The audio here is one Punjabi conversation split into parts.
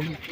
here.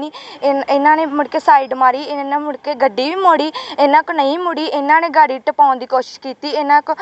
ਨਹੀਂ। ਇਨ- ਇਹਨਾਂ ਨੇ ਮੁੜ ਕੇ ਸਾਈਡ ਮਾਰੀ ਇਹਨਾਂ ਨੇ ਮੁੜ ਕੇ ਗੱਡੀ ਵੀ ਮੋੜੀ ਇਹਨਾਂ ਕੋ ਨਹੀਂ ਮੁੜੀ ਇਹਨਾਂ ਨੇ ਗਾੜੀ ਟਪਾਉਣ ਦੀ ਕੋਸ਼ਿਸ਼ ਕੀਤੀ ਇਹਨਾਂ ਕੋ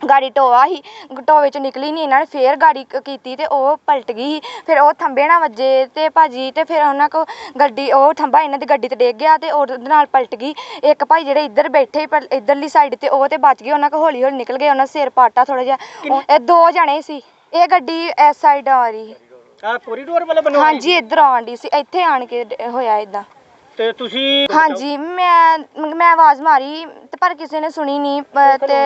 ਗਾੜੀ ਟੋਆ ਹੀ ਟੋਵੇ ਚ ਨਿਕਲੀ ਨਹੀਂ ਇਹਨਾਂ ਨੇ ਫੇਰ ਗਾੜੀ ਕ- ਕੀਤੀ ਤੇ ਉਹ ਪਲਟ ਗਈ ਫਿਰ ਉਹ ਥੰਬੇ ਨਾਲ ਵੱਜੇ ਤੇ ਭਾਜੀ ਤੇ ਫਿਰ ਉਹਨਾਂ ਕੋ ਗੱਡੀ ਉਹ ਥੰਬਾ ਇਹਨਾਂ ਦੀ ਗੱਡੀ ਤੇ ਡਿੱਗ ਗਿਆ ਤੇ ਉਹਦੇ ਨਾਲ ਪਲਟ ਗਈ। ਇੱਕ ਭਾਈ ਜਿਹੜੇ ਇੱਧਰ ਬੈਠੇ ਸੀ ਪਰ ਇੱਧਰਲੀ ਸਾਈਡ ਤੇ ਉਹ ਤੇ ਬਚ ਗਏ ਉਹਨਾਂ ਕੋ ਹੌਲੀ ਹੌਲੀ ਨਿਕਲ ਗਏ ਉਹਨਾਂ ਦਾ ਸਿਰ ਪਾਟਾ ਥੋੜਾ ਜਿਹਾ ਉਹ- ਇਹ ਦੋ ਜਣੇ ਸੀ ਇਹ ਗੱਡੀ ਇਸ ਸਾਈਡ ਆ ਰਹੀ। ਆ ਕੋਰੀਡੋਰ ਵਾਲੇ ਬਣਵਾਈ ਹਾਂਜੀ ਇੱਧਰ ਆਉਣ ਡਈ ਸੀ। ਇੱਥੇ ਆਣ ਕੇ ਡ- ਹੋਇਆ ਇਦਾਂ ਤੇ ਤੁਸੀਂ ਹਾਂਜੀ ਮੈਂ ਮੈਂ ਆਵਾਜ਼ ਮਾਰੀ। ਪਰ ਕਿਸੇ ਨੇ ਸੁਣੀ ਨਹੀਂ ਪ- ਤੇ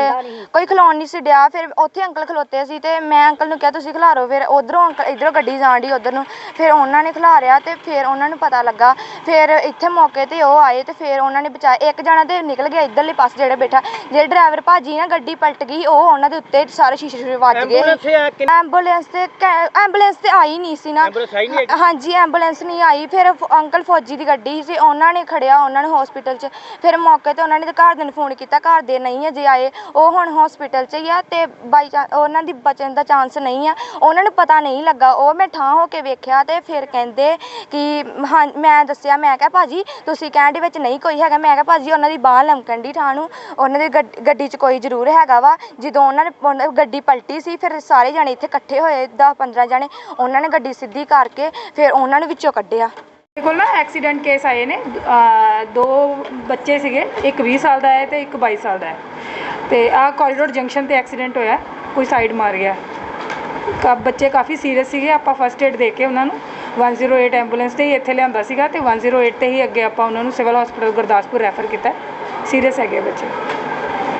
ਕੋਈ ਖਲੋਣ ਨਹੀਂ ਸੀ ਡਿਆ। ਫਿਰ ਉੱਥੇ ਅੰਕਲ ਖਲੋਤੇ ਸੀ ਤੇ ਮੈਂ ਅੰਕਲ ਨੂੰ ਕਿਹਾ ਤੁਸੀਂ ਖਿਲਾਰੋ। ਫਿਰ ਉਧਰੋਂ ਅੰਕਲ ਇਧਰੋਂ ਗੱਡੀ ਜਾਣ ਡਈ ਉਧਰ ਨੂੰ। ਫਿਰ ਉਹਨਾਂ ਨੇ ਖਿਲਾਰਿਆ ਤੇ ਫਿਰ ਉਹਨਾਂ ਨੂੰ ਪਤਾ ਲੱਗਾ। ਫਿਰ ਇੱਥੇ ਮੌਕੇ ਤੇ ਉਹ ਆਏ ਤੇ ਫਿਰ ਉਹਨਾਂ ਨੇ ਬਚਾਇਆ ਇੱਕ ਜਣਾ ਤੇ ਨਿਕਲ ਗਿਆ ਇਧਰਲੇ ਪਾਸੇ ਜਿਹੜਾ ਬੈਠਾ। ਜਿਹੜੇ ਡਰਾਈਵਰ ਭਾਜੀ ਨਾ ਗੱਡੀ ਪਲਟ ਗਈ ਉਹ ਉਹਨਾਂ ਦੇ ਉੱਤੇ ਸਾਰੇ ਸ਼ੀਸ਼ੇ ਸ਼ੂਸ਼ੇ ਵੱਜ ਗਏ। ਐਂਬੂਲੈਂਸ ਆ ਕਿ ਐਂਬੂਲੈਂਸ ਤੇ ਕੈ- ਐਂਬੂਲੈਂਸ ਤੇ ਆਈ ਨਹੀਂ ਸੀ ਨਾ। ਐਂਬੂਲੈਂਸ ਆਈ ਨਹੀਂ ਹੈਗੀ? ਹਾਂਜੀ ਐਂਬੂਲੈਂਸ ਨਹੀਂ ਆਈ। ਫਿਰ ਫ- ਅੰਕਲ ਫੌਜੀ ਦੀ ਗੱਡੀ ਸੀ ਉਹਨਾਂ ਨੇ ਖੜਿਆ ਉਹਨਾਂ ਨੂੰ ਹਸਪੀਟਲ 'ਚ। ਫਿਰ ਮੌਕੇ ਤੇ ਉਹਨਾਂ ਨੇ ਤੇ ਘਰਦਿਆਂ ਨੂੰ ਫੋਨ ਕੀਤਾ, ਘਰ ਦੇ ਨਹੀਂ ਅਜੇ ਆਏ। ਉਹ ਹੁਣ ਹਸਪੀਟਲ 'ਚ ਹੀ ਆ ਤੇ ਬਾਈ ਉਹਨਾਂ ਦੀ ਬਚਣ ਦਾ ਚਾਂਸ ਨਹੀਂ ਆ। ਉਹਨਾਂ ਨੂੰ ਪਤਾ ਨਹੀਂ ਲੱਗਾ। ਉਹ ਮੈਂ ਠਾਂ ਹੋ ਕੇ ਵੇਖਿਆ ਤੇ ਫਿਰ ਕਹਿੰਦੇ ਕਿ, ਹਾਂ, ਮੈਂ ਦੱਸਿਆ, ਮੈਂ ਕਿਹਾ, ਭਾਜੀ, ਤੁਸੀਂ ਕਹਿਣ ਦੇ ਵਿੱਚ ਨਹੀਂ ਕੋਈ ਹੈਗਾ। ਮੈਂ ਕਿਹਾ, ਭਾਜੀ, ਉਹਨਾਂ ਦੀ ਬਾਹ ਲਮਕਣ ਦੀ ਠਾਂ ਨੂੰ। ਉਹਨਾਂ ਦੀ ਗੱਡ- ਗੱਡੀ 'ਚ ਕੋਈ ਜ਼ਰੂਰ ਹੈਗਾ ਵਾ। ਜਦੋਂ ਉਹਨਾਂ ਨੇ ਗੱਡੀ ਪਲਟੀ ਸੀ, ਫਿਰ ਸਾਰੇ ਜਣੇ ਇੱਥੇ ਇਕੱਠੇ ਹੋਏ 10 15 ਜਣੇ। ਉਹਨਾਂ ਨੇ ਗੱਡੀ ਸਿੱਧੀ ਕਰਕੇ ਫਿਰ ਉਹਨਾਂ ਨੂੰ ਵਿੱਚੋਂ ਕੱਢਿਆ। ਮੇਰੇ ਕੋਲ ਨਾ ਐਕਸੀਡੈਂਟ ਕੇਸ ਆਏ ਨੇ, ਅਹ, ਦੋ ਬੱਚੇ ਸੀਗੇ, ਇੱਕ 20 ਸਾਲ ਦਾ ਹੈ ਤੇ ਇੱਕ 22 ਸਾਲ ਦਾ ਹੈ। ਤੇ ਆਹ ਕੋਰੀਡੋਰ ਜੰਕਸ਼ਨ ਤੇ ਐਕਸੀਡੈਂਟ ਹੋਇਆ, ਕੋਈ ਸਾਈਡ ਮਾਰ ਗਿਆ। ਕਾ ਬੱਚੇ ਕਾਫੀ ਸੀਰੀਅਸ ਸੀਗੇ, ਆਪਾਂ ਫਸਟ ਏਡ ਦੇ ਕੇ ਉਹਨਾਂ ਨੂੰ 108 ਐਂਬੂਲੈਂਸ ਤੇ ਹੀ ਇੱਥੇ ਲਿਆਂਦਾ ਸੀਗਾ ਤੇ 108 ਤੇ ਹੀ ਅੱਗੇ ਆਪਾਂ ਉਹਨਾਂ ਨੂੰ ਸਿਵਲ ਹਸਪੀਟਲ ਗੁਰਦਾਸਪੁਰ ਰੈਫਰ ਕੀਤਾ। ਸੀਰੀਅਸ ਹੈਗੇ ਬੱਚੇ।